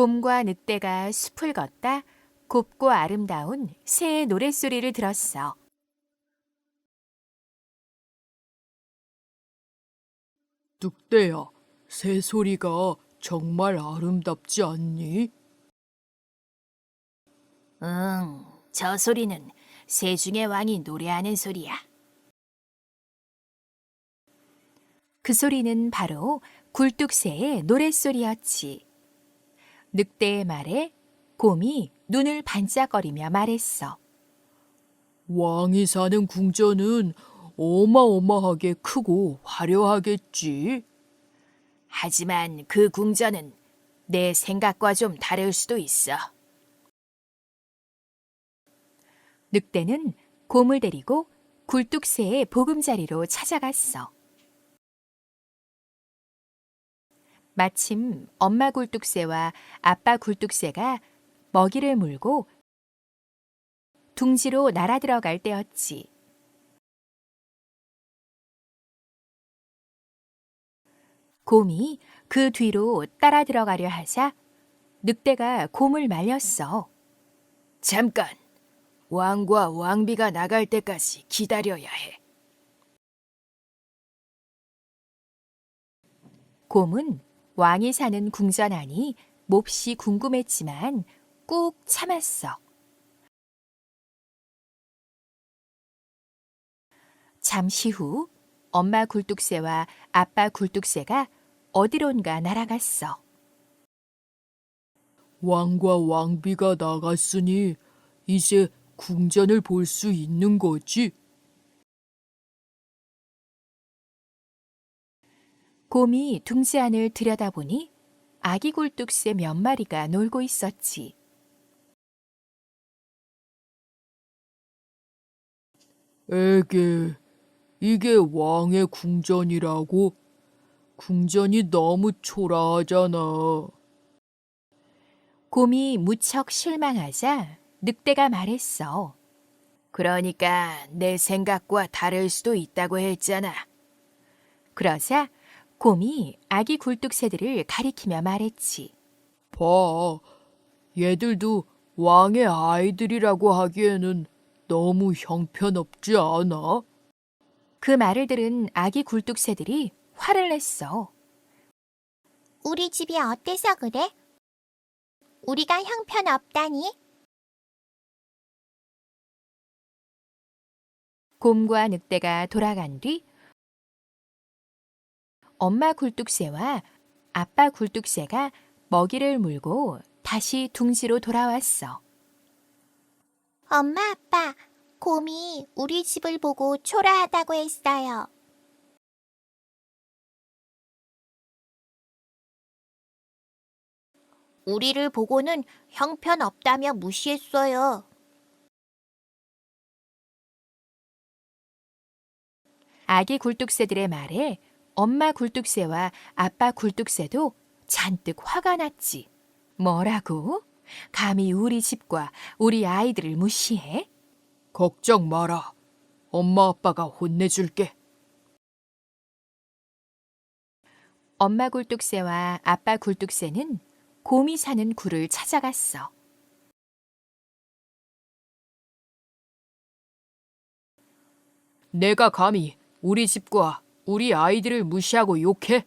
곰과 늑대가 숲을 걷다 곱고 아름다운 새의 노랫소리를 들었어. 늑대야, 새 소리가 정말 아름답지 않니? 응, 저 소리는 새 중의 왕이 노래하는 소리야. 그 소리는 바로 굴뚝새의 노랫소리였지. 늑대의 말에 곰이 눈을 반짝거리며 말했어. 왕이 사는 궁전은 어마어마하게 크고 화려하겠지. 하지만 그 궁전은 내 생각과 좀 다를 수도 있어. 늑대는 곰을 데리고 굴뚝새의 보금자리로 찾아갔어. 마침 엄마 굴뚝새와 아빠 굴뚝새가 먹이를 물고 둥지로 날아 들어갈 때였지. 곰이 그 뒤로 따라 들어가려 하자 늑대가 곰을 말렸어. 잠깐, 왕과 왕비가 나갈 때까지 기다려야 해. 곰은 왕이 사는 궁전 안이 몹시 궁금했지만 꾹 참았어. 잠시 후 엄마 굴뚝새와 아빠 굴뚝새가 어디론가 날아갔어. 왕과 왕비가 나갔으니 이제 궁전을 볼 수 있는 거지. 곰이 둥지 안을 들여다보니 아기 굴뚝새 몇 마리가 놀고 있었지. 에게, 이게 왕의 궁전이라고? 궁전이 너무 초라하잖아. 곰이 무척 실망하자 늑대가 말했어. 그러니까 내 생각과 다를 수도 있다고 했잖아. 그러자 곰이 아기 굴뚝 새들을 가리키며 말했지. 봐, 얘들도 왕의 아이들이라고 하기에는 너무 형편없지 않아? 그 말을 들은 아기 굴뚝 새들이 화를 냈어. 우리 집이 어때서 그래? 우리가 형편없다니? 곰과 늑대가 돌아간 뒤 엄마 굴뚝새와 아빠 굴뚝새가 먹이를 물고 다시 둥지로 돌아왔어. 엄마, 아빠, 곰이 우리 집을 보고 초라하다고 했어요. 우리를 보고는 형편없다며 무시했어요. 아기 굴뚝새들의 말에 엄마 굴뚝새와 아빠 굴뚝새도 잔뜩 화가 났지. 뭐라고? 감히 우리 집과 우리 아이들을 무시해? 걱정 마라. 엄마 아빠가 혼내줄게. 엄마 굴뚝새와 아빠 굴뚝새는 곰이 사는 굴을 찾아갔어. 내가 감히 우리 집과 우리 아이들을 무시하고 욕해?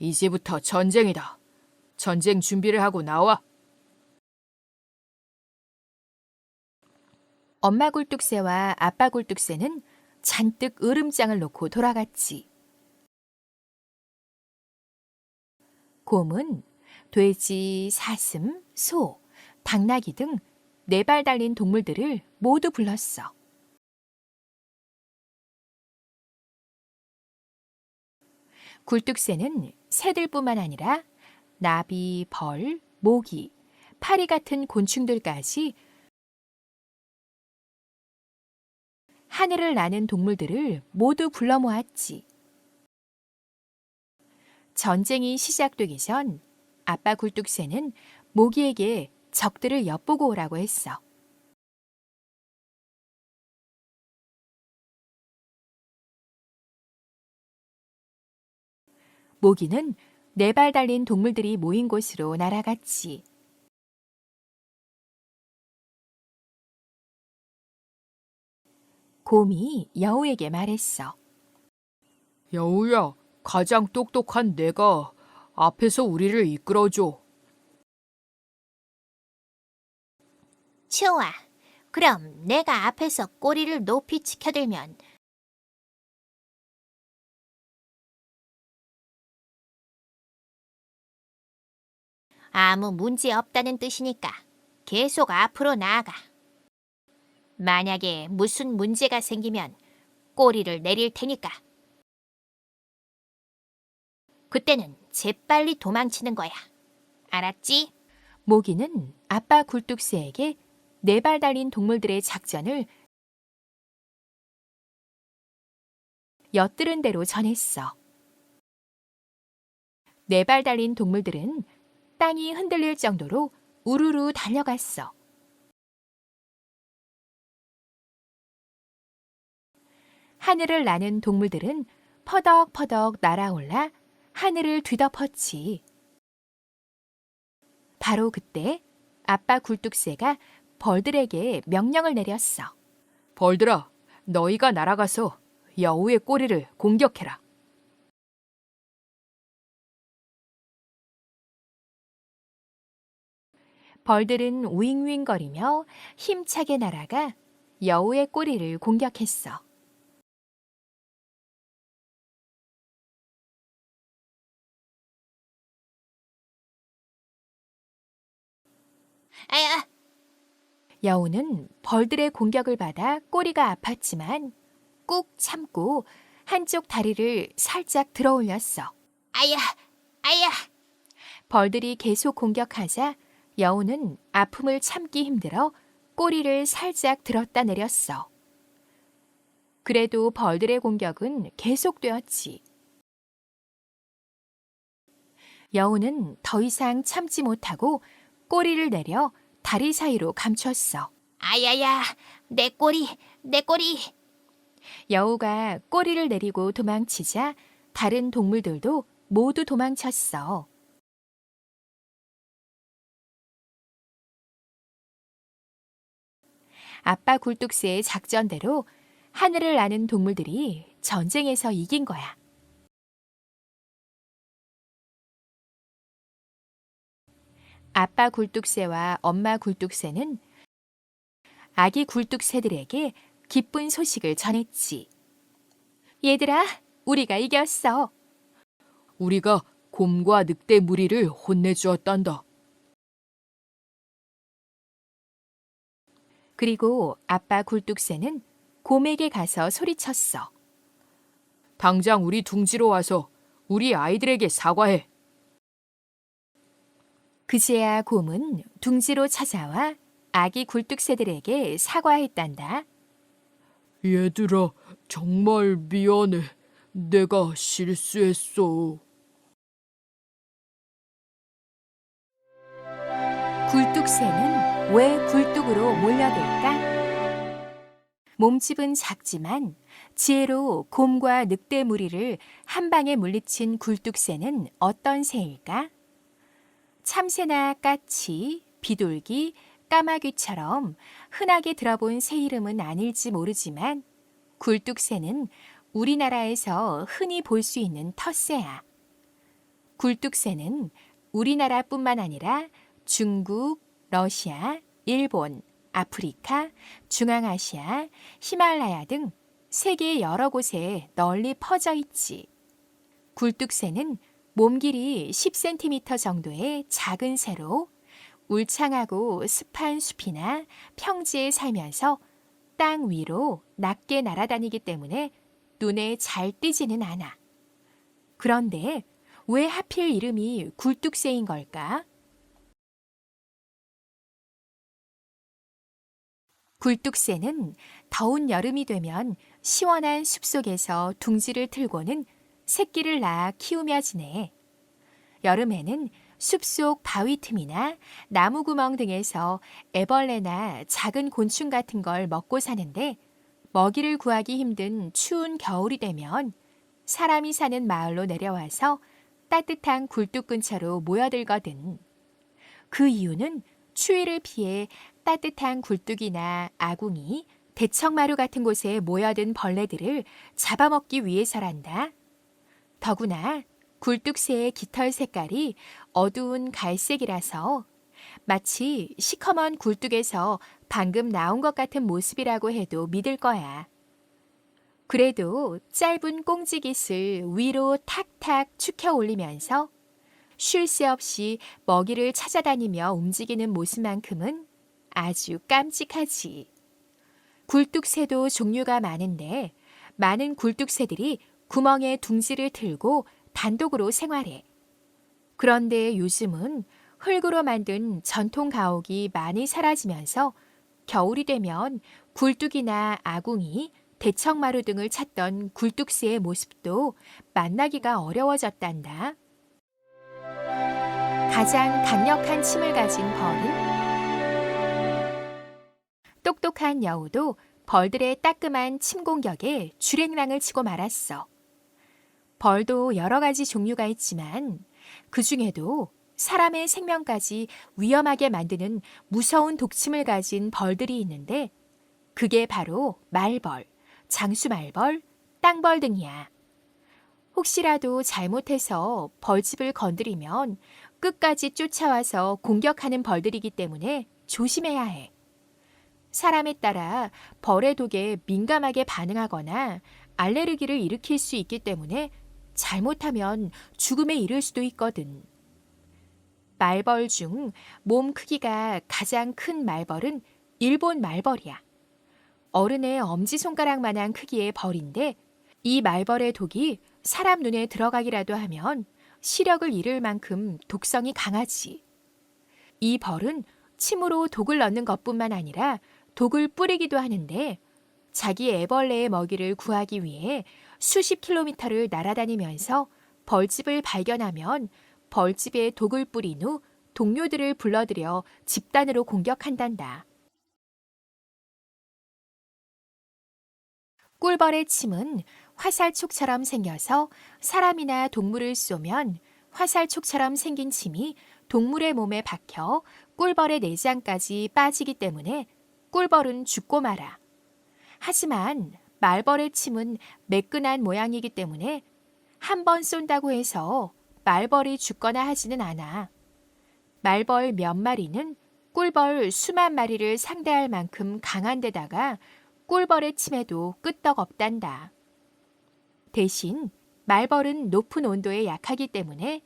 이제부터 전쟁이다. 전쟁 준비를 하고 나와. 엄마 굴뚝새와 아빠 굴뚝새는 잔뜩 으름장을 놓고 돌아갔지. 곰은 돼지, 사슴, 소, 당나귀 등 네 발 달린 동물들을 모두 불렀어. 굴뚝새는 새들뿐만 아니라 나비, 벌, 모기, 파리 같은 곤충들까지 하늘을 나는 동물들을 모두 불러 모았지. 전쟁이 시작되기 전 아빠 굴뚝새는 모기에게 적들을 엿보고 오라고 했어. 모기는 네 발 달린 동물들이 모인 곳으로 날아갔지. 곰이 여우에게 말했어. 여우야, 가장 똑똑한 내가 앞에서 우리를 이끌어줘. 좋아. 그럼 내가 앞에서 꼬리를 높이 치켜들면 아무 문제 없다는 뜻이니까 계속 앞으로 나아가. 만약에 무슨 문제가 생기면 꼬리를 내릴 테니까. 그때는 재빨리 도망치는 거야. 알았지? 모기는 아빠 굴뚝새에게 네 발 달린 동물들의 작전을 엿들은 대로 전했어. 네 발 달린 동물들은 땅이 흔들릴 정도로 우르르 달려갔어. 하늘을 나는 동물들은 퍼덕퍼덕 날아올라 하늘을 뒤덮었지. 바로 그때 아빠 굴뚝새가 벌들에게 명령을 내렸어. 벌들아, 너희가 날아가서 여우의 꼬리를 공격해라. 벌들은 윙윙거리며 힘차게 날아가 여우의 꼬리를 공격했어. 아야, 여우는 벌들의 공격을 받아 꼬리가 아팠지만 꾹 참고 한쪽 다리를 살짝 들어 올렸어. 아야, 아야. 벌들이 계속 공격하자 여우는 아픔을 참기 힘들어 꼬리를 살짝 들었다 내렸어. 그래도 벌들의 공격은 계속되었지. 여우는 더 이상 참지 못하고 꼬리를 내려 다리 사이로 감췄어. 아야야, 내 꼬리, 내 꼬리. 여우가 꼬리를 내리고 도망치자 다른 동물들도 모두 도망쳤어. 아빠 굴뚝새의 작전대로 하늘을 나는 동물들이 전쟁에서 이긴 거야. 아빠 굴뚝새와 엄마 굴뚝새는 아기 굴뚝새들에게 기쁜 소식을 전했지. 얘들아, 우리가 이겼어. 우리가 곰과 늑대 무리를 혼내주었단다. 그리고 아빠 굴뚝새는 곰에게 가서 소리쳤어. 당장 우리 둥지로 와서 우리 아이들에게 사과해. 그제야 곰은 둥지로 찾아와 아기 굴뚝새들에게 사과했단다. 얘들아, 정말 미안해. 내가 실수했어. 굴뚝새는 왜 굴뚝으로 몰려들까? 몸집은 작지만 지혜로 곰과 늑대 무리를 한 방에 물리친 굴뚝새는 어떤 새일까? 참새나 까치, 비둘기, 까마귀처럼 흔하게 들어본 새 이름은 아닐지 모르지만 굴뚝새는 우리나라에서 흔히 볼 수 있는 텃새야. 굴뚝새는 우리나라뿐만 아니라 중국, 러시아, 일본, 아프리카, 중앙아시아, 히말라야 등 세계 여러 곳에 널리 퍼져 있지. 굴뚝새는 몸 길이 10cm 정도의 작은 새로 울창하고 습한 숲이나 평지에 살면서 땅 위로 낮게 날아다니기 때문에 눈에 잘 띄지는 않아. 그런데 왜 하필 이름이 굴뚝새인 걸까? 굴뚝새는 더운 여름이 되면 시원한 숲속에서 둥지를 틀고는 새끼를 낳아 키우며 지내. 여름에는 숲속 바위 틈이나 나무 구멍 등에서 애벌레나 작은 곤충 같은 걸 먹고 사는데 먹이를 구하기 힘든 추운 겨울이 되면 사람이 사는 마을로 내려와서 따뜻한 굴뚝 근처로 모여들거든. 그 이유는 추위를 피해 따뜻한 굴뚝이나 아궁이, 대청마루 같은 곳에 모여든 벌레들을 잡아먹기 위해서란다. 더구나 굴뚝새의 깃털 색깔이 어두운 갈색이라서 마치 시커먼 굴뚝에서 방금 나온 것 같은 모습이라고 해도 믿을 거야. 그래도 짧은 꽁지깃을 위로 탁탁 축혀 올리면서 쉴 새 없이 먹이를 찾아다니며 움직이는 모습만큼은 아주 깜찍하지. 굴뚝새도 종류가 많은데 많은 굴뚝새들이 구멍에 둥지를 틀고 단독으로 생활해. 그런데 요즘은 흙으로 만든 전통 가옥이 많이 사라지면서 겨울이 되면 굴뚝이나 아궁이, 대청마루 등을 찾던 굴뚝새의 모습도 만나기가 어려워졌단다. 가장 강력한 침을 가진 벌은 똑똑한 여우도 벌들의 따끔한 침 공격에 주랭랑을 치고 말았어. 벌도 여러 가지 종류가 있지만 그 중에도 사람의 생명까지 위험하게 만드는 무서운 독침을 가진 벌들이 있는데 그게 바로 말벌, 장수말벌, 땅벌 등이야. 혹시라도 잘못해서 벌집을 건드리면 끝까지 쫓아와서 공격하는 벌들이기 때문에 조심해야 해. 사람에 따라 벌의 독에 민감하게 반응하거나 알레르기를 일으킬 수 있기 때문에 잘못하면 죽음에 이를 수도 있거든. 말벌 중 몸 크기가 가장 큰 말벌은 일본 말벌이야. 어른의 엄지손가락만한 크기의 벌인데 이 말벌의 독이 사람 눈에 들어가기라도 하면 시력을 잃을 만큼 독성이 강하지. 이 벌은 침으로 독을 넣는 것뿐만 아니라 독을 뿌리기도 하는데 자기 애벌레의 먹이를 구하기 위해 수십 킬로미터를 날아다니면서 벌집을 발견하면 벌집에 독을 뿌린 후 동료들을 불러들여 집단으로 공격한단다. 꿀벌의 침은 화살촉처럼 생겨서 사람이나 동물을 쏘면 화살촉처럼 생긴 침이 동물의 몸에 박혀 꿀벌의 내장까지 빠지기 때문에 꿀벌은 죽고 말아. 하지만 말벌의 침은 매끈한 모양이기 때문에 한 번 쏜다고 해서 말벌이 죽거나 하지는 않아. 말벌 몇 마리는 꿀벌 수만 마리를 상대할 만큼 강한 데다가 꿀벌의 침에도 끄떡 없단다. 대신 말벌은 높은 온도에 약하기 때문에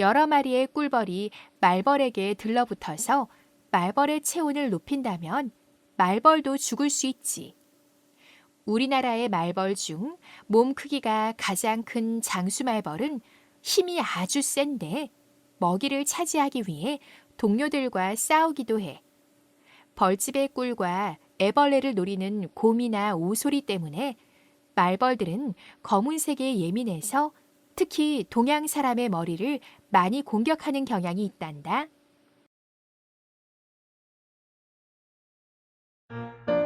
여러 마리의 꿀벌이 말벌에게 들러붙어서 말벌의 체온을 높인다면 말벌도 죽을 수 있지. 우리나라의 말벌 중 몸 크기가 가장 큰 장수말벌은 힘이 아주 센데 먹이를 차지하기 위해 동료들과 싸우기도 해. 벌집의 꿀과 애벌레를 노리는 곰이나 오소리 때문에 말벌들은 검은색에 예민해서 특히 동양 사람의 머리를 많이 공격하는 경향이 있단다. Thank you.